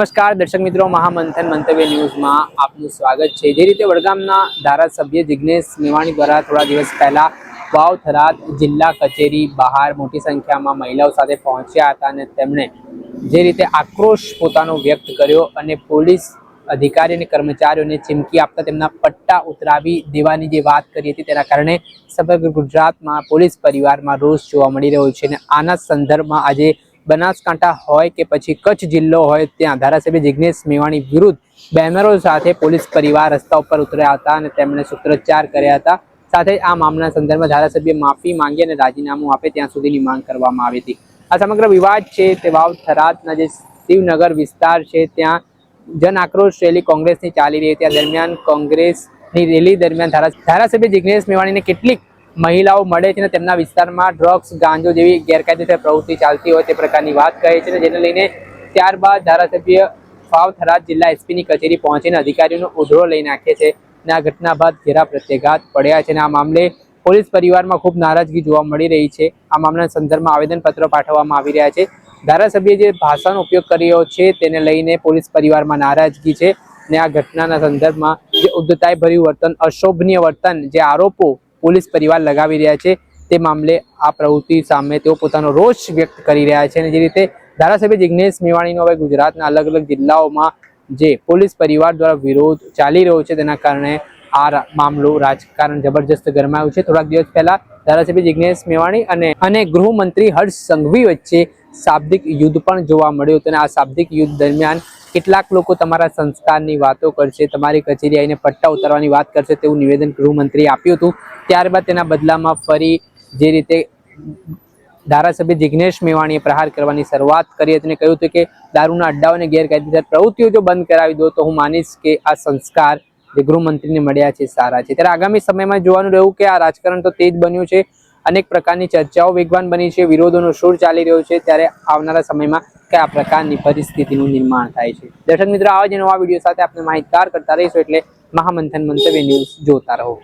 નમસ્કાર, દર્શક મિત્રો, મહામંથન મંતવ્ય ન્યૂઝમાં આપનું સ્વાગત છે. જે રીતે વડગામના ધારાસભ્ય જિજ્ઞેશ મેવાણી દ્વારા થોડા દિવસ પહેલા વાવ થરાદ જિલ્લા કચેરી બહાર મોટી સંખ્યામાં મહિલાઓ સાથે પહોંચ્યા હતા અને તેમણે જે રીતે આક્રોશ પોતાનો વ્યક્ત કર્યો અને પોલીસ અધિકારી અને કર્મચારીઓને ચીમકી આપતા તેમના પટ્ટા ઉતરાવી દેવાની જે વાત કરી હતી તેના કારણે સમગ્ર ગુજરાતમાં પોલીસ પરિવારમાં રોષ જોવા મળી રહ્યો છે અને આના સંદર્ભમાં આજે બનાસકાંઠા હોય કે પછી કચ્છ જિલ્લો હોય, ત્યાં ધારાસભ્ય જિજ્ઞેશ મેવાણી વિરુદ્ધ બેનરો સાથે પોલીસ પરિવાર રસ્તા ઉપર ઉતર્યા હતા અને તેમણે સૂત્રોચ્ચાર કર્યા હતા. સાથે આ મામલાના સંદર્ભમાં ધારાસભ્ય માફી માંગી અને રાજીનામું આપે ત્યાં સુધીની માંગ કરવામાં આવી હતી. આ સમગ્ર વિવાદ છે તે વાવ થરાદના જે શિવનગર વિસ્તાર છે, ત્યાં જન આક્રોશ રેલી કોંગ્રેસની ચાલી રહી હતી. આ દરમિયાન કોંગ્રેસની રેલી દરમિયાન ધારાસભ્ય જિજ્ઞેશ મેવાણીને કેટલીક મહિલાઓ મળે છે ને તેમના વિસ્તારમાં ડ્રગ્સ ગાંજો જેવી ગેરકાયદેસર પ્રવૃત્તિ ચાલતી હોય તે પ્રકારની વાત કહે છે અને જેને લઈને ત્યારબાદ ધારાસભ્ય ફાવ થરાદ જિલ્લા એસપીની કચેરી પહોંચીને અધિકારીઓનો ઉધરો લઈ નાખે છે અને આ ઘટના બાદ ઘેરા પ્રત્યાઘાત પડ્યા છે અને આ મામલે પોલીસ પરિવારમાં ખૂબ નારાજગી જોવા મળી રહી છે. આ મામલાના સંદર્ભમાં આવેદનપત્રો પાઠવવામાં આવી રહ્યા છે. ધારાસભ્ય જે ભાષાનો ઉપયોગ કર્યો છે તેને લઈને પોલીસ પરિવારમાં નારાજગી છે ને આ ઘટનાના સંદર્ભમાં જે ઉદ્ધતાઈ ભર્યું વર્તન, અશોભનીય વર્તન જે આરોપો પોલીસ પરિવાર લગાવી રહ્યા છે. તે મામલે આ પ્રવૃત્તિ સામે તેઓ પોતાનો રોષ વ્યક્ત કરી રહ્યા છે અને જે રીતે ધારાસભ્ય જિજ્ઞેશ મેવાણીનો હવે ગુજરાતના અલગ અલગ જિલ્લાઓમાં જે પોલીસ પરિવાર દ્વારા વિરોધ ચાલી રહ્યો છે તેના કારણે આ મામલો રાજકારણ જબરજસ્ત ગરમાયું છે. થોડાક દિવસ પહેલા ધારાસભ્ય જિજ્ઞેશ મેવાણી અને અને ગૃહમંત્રી હર્ષ સંઘવી વચ્ચે શાબ્દિક યુદ્ધ પણ જોવા મળ્યું હતું અને આ શાબ્દિક યુદ્ધ દરમિયાન કેટલાક લોકો તમારા સંસ્કારની વાતો કરશે, તમારી કચેરી આવીને પટ્ટા ઉતારવાની વાત કરશે તેવું નિવેદન ગૃહમંત્રીએ આપ્યું હતું. ત્યારબાદ તેના બદલામાં ફરી જે રીતે ધારાસભ્ય જિજ્ઞેશ મેવાણીએ પ્રહાર કરવાની શરૂઆત કરી હતી અને કહ્યું હતું કે, દારૂના અડ્ડાઓ અને ગેરકાયદેસર પ્રવૃત્તિઓ જો બંધ કરાવી દો, તો હું માનીશ કે આ સંસ્કાર જે ગૃહમંત્રીને મળ્યા છે સારા છે. ત્યારે આગામી સમયમાં જોવાનું રહ્યું કે આ રાજકારણ તો તે જ બન્યું છે. અનેક પ્રકારની ચર્ચાઓ વેગવાન બની છે, વિરોધોનો સૂર ચાલી રહ્યો છે, ત્યારે આવનારા સમયમાં કયા પ્રકારની પરિસ્થિતિનું નિર્માણ થાય છે. દર્શક મિત્રો, આવા જ નવા વીડિયો સાથે આપણે માહિતગાર કરતા રહીશું એટલે મહામંથન મંતવ્ય ન્યૂઝ જોતા રહો.